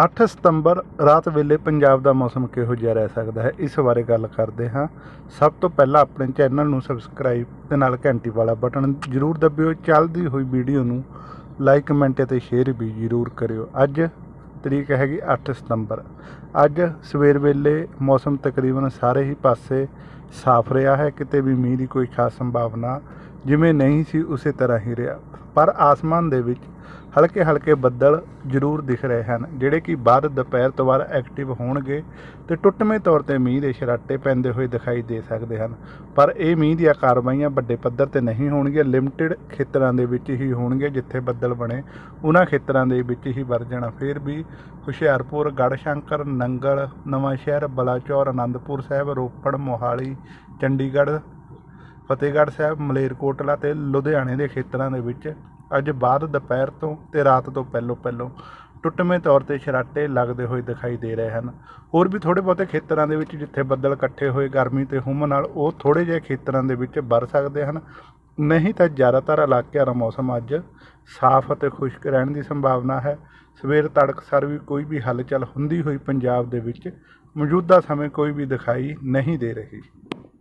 8 ਸਤੰਬਰ ਰਾਤ ਵੇਲੇ ਪੰਜਾਬ ਦਾ ਮੌਸਮ ਕਿਹੋ ਜਿਹਾ ਰਹਿ ਸਕਦਾ ਹੈ? ਇਸ ਬਾਰੇ ਗੱਲ ਕਰਦੇ ਹਾਂ। ਸਭ ਤੋਂ ਪਹਿਲਾਂ ਆਪਣੇ ਚੈਨਲ ਨੂੰ ਸਬਸਕ੍ਰਾਈਬ ਤੇ ਨਾਲ ਘੰਟੀ ਵਾਲਾ ਬਟਨ ਜ਼ਰੂਰ ਦਬਿਓ। ਚੱਲਦੀ ਹੋਈ ਵੀਡੀਓ ਨੂੰ ਲਾਈਕ, ਕਮੈਂਟ ਅਤੇ ਸ਼ੇਅਰ ਵੀ ਜ਼ਰੂਰ ਕਰਿਓ। ਅੱਜ ਤਰੀਕ ਹੈਗੀ 8 ਸਤੰਬਰ। ਅੱਜ ਸਵੇਰ ਵੇਲੇ ਮੌਸਮ ਤਕਰੀਬਨ ਸਾਰੇ ਹੀ ਪਾਸੇ ਸਾਫ਼ ਰਿਹਾ ਹੈ। ਕਿਤੇ ਵੀ ਮੀਂਹ ਦੀ ਕੋਈ ਖਾਸ ਸੰਭਾਵਨਾ ਜਿਵੇਂ ਨਹੀਂ ਸੀ ਉਸੇ ਤਰ੍ਹਾਂ ਹੀ ਰਿਹਾ। ਪਰ ਆਸਮਾਨ ਦੇ ਵਿੱਚ ਹਲਕੇ ਹਲਕੇ ਬੱਦਲ ਜ਼ਰੂਰ ਦਿਖ ਰਹੇ ਹਨ, ਜਿਹੜੇ ਕਿ ਬਾਅਦ ਦੁਪਹਿਰ ਤੋਂ ਬਾਅਦ ਐਕਟਿਵ ਹੋਣਗੇ ਤੇ ਟੁੱਟਵੇਂ ਤੌਰ ਤੇ ਮੀਂਹ ਦੇ ਸ਼ਰਾਟੇ ਪੈਂਦੇ ਹੋਏ ਦਿਖਾਈ ਦੇ ਸਕਦੇ ਹਨ। ਪਰ ਇਹ ਮੀਂਹ ਦੀਆਂ ਕਾਰਵਾਈਆਂ ਵੱਡੇ ਪੱਧਰ ਤੇ ਨਹੀਂ ਹੋਣਗੀਆਂ, ਲਿਮਟਿਡ ਖੇਤਰਾਂ ਦੇ ਵਿੱਚ ਹੀ ਹੋਣਗੇ, ਜਿੱਥੇ ਬੱਦਲ ਬਣੇ। ਉਹਨਾਂ ਖੇਤਰਾਂ ਦੇ ਵਿੱਚ ਹੀ ਵਰ ਜਾਣਾ। ਫਿਰ ਵੀ ਹੁਸ਼ਿਆਰਪੁਰ ਗੜਸ਼ੰਕਰ ਨੰਗਲ ਨਵਾਂ ਸ਼ਹਿਰ ਬਲਾਚੌਰ ਆਨੰਦਪੁਰ ਸਾਹਿਬ, ਰੋਪੜ, ਮੋਹਾਲੀ, ਚੰਡੀਗੜ੍ਹ ਫਤਿਹਗੜ੍ਹ ਸਾਹਿਬ, ਮਲੇਰਕੋਟਲਾ ਤੇ ਲੁਧਿਆਣੇ ਦੇ ਖੇਤਰਾਂ ਦੇ ਵਿੱਚ ਅੱਜ ਬਾਅਦ ਦੁਪਹਿਰ ਤੋਂ ਤੇ ਰਾਤ ਤੋਂ ਪਹਿਲੋਂ ਪਹਿਲੋਂ ਟੁੱਟਵੇਂ ਤੌਰ ਤੇ ਛਰਾਟੇ ਲੱਗਦੇ ਹੋਏ ਦਿਖਾਈ ਦੇ ਰਹੇ ਹਨ। ਹੋਰ ਵੀ ਥੋੜੇ ਬਹੁਤੇ ਖੇਤਰਾਂ ਦੇ ਵਿੱਚ ਜਿੱਥੇ ਬੱਦਲ ਇਕੱਠੇ ਹੋਏ, ਗਰਮੀ ਤੇ ਹੁੰਮ ਨਾਲ ਉਹ ਥੋੜੇ ਜਿਹੇ ਖੇਤਰਾਂ ਦੇ ਵਿੱਚ ਵਰ ਸਕਦੇ ਹਨ। ਨਹੀਂ ਤਾਂ ਜ਼ਿਆਦਾਤਰ ਇਲਾਕਿਆਂ ਦਾ ਮੌਸਮ ਅੱਜ ਸਾਫ਼ ਅਤੇ ਖੁਸ਼ਕ ਰਹਿਣ ਦੀ ਸੰਭਾਵਨਾ ਹੈ। ਸਵੇਰ ਤੜਕਸਾਰ ਵੀ ਕੋਈ ਵੀ ਹਲਚਲ ਹੁੰਦੀ ਹੋਈ ਪੰਜਾਬ ਦੇ ਵਿੱਚ ਮੌਜੂਦਾ ਸਮੇਂ ਕੋਈ ਵੀ ਦਿਖਾਈ ਨਹੀਂ ਦੇ ਰਹੀ।